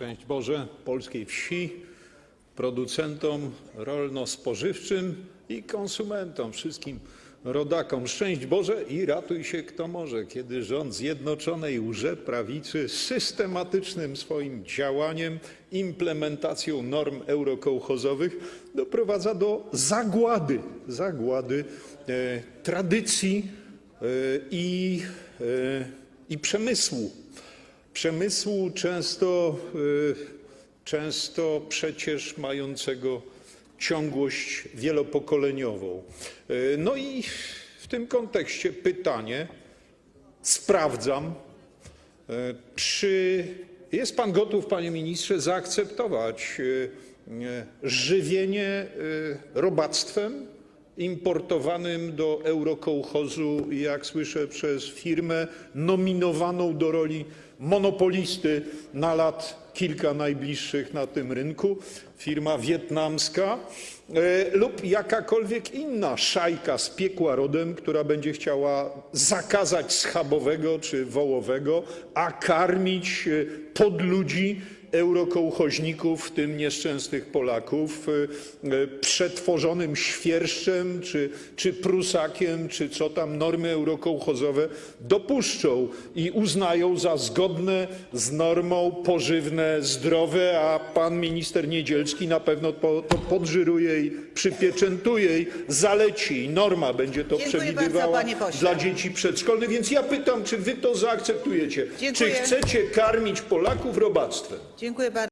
Szczęść Boże polskiej wsi, producentom rolno-spożywczym i konsumentom, wszystkim rodakom. Szczęść Boże i ratuj się kto może, kiedy rząd Zjednoczonej Łże-Prawicy systematycznym swoim działaniem, implementacją norm eurokołchozowych doprowadza do zagłady, zagłady e, tradycji e, i, e, i przemysłu przemysłu często, y, często przecież mającego ciągłość wielopokoleniową. Y, No i w tym kontekście pytanie, sprawdzam, y, czy jest pan gotów, panie ministrze, zaakceptować żywienie robactwem importowanym do eurokołchozu, jak słyszę, przez firmę nominowaną do roli monopolisty na lat kilka najbliższych na tym rynku, firma wietnamska e, lub jakakolwiek inna szajka z piekła rodem, która będzie chciała zakazać schabowego czy wołowego, a karmić e, podludzi eurokołchoźników, w tym nieszczęsnych Polaków, e, e, przetworzonym świerszczem, czy, czy prusakiem, czy co tam normy eurokołchozowe dopuszczą i uznają za zgodne z normą, pożywne, zdrowe, a pan minister Niedzielski na pewno to, podżyruje i przypieczętuje i zaleci. Norma będzie to przewidywała dla dzieci przedszkolnych, więc ja pytam, czy wy to zaakceptujecie? Czy chcecie karmić Polaków robactwem? Dziękuję bardzo.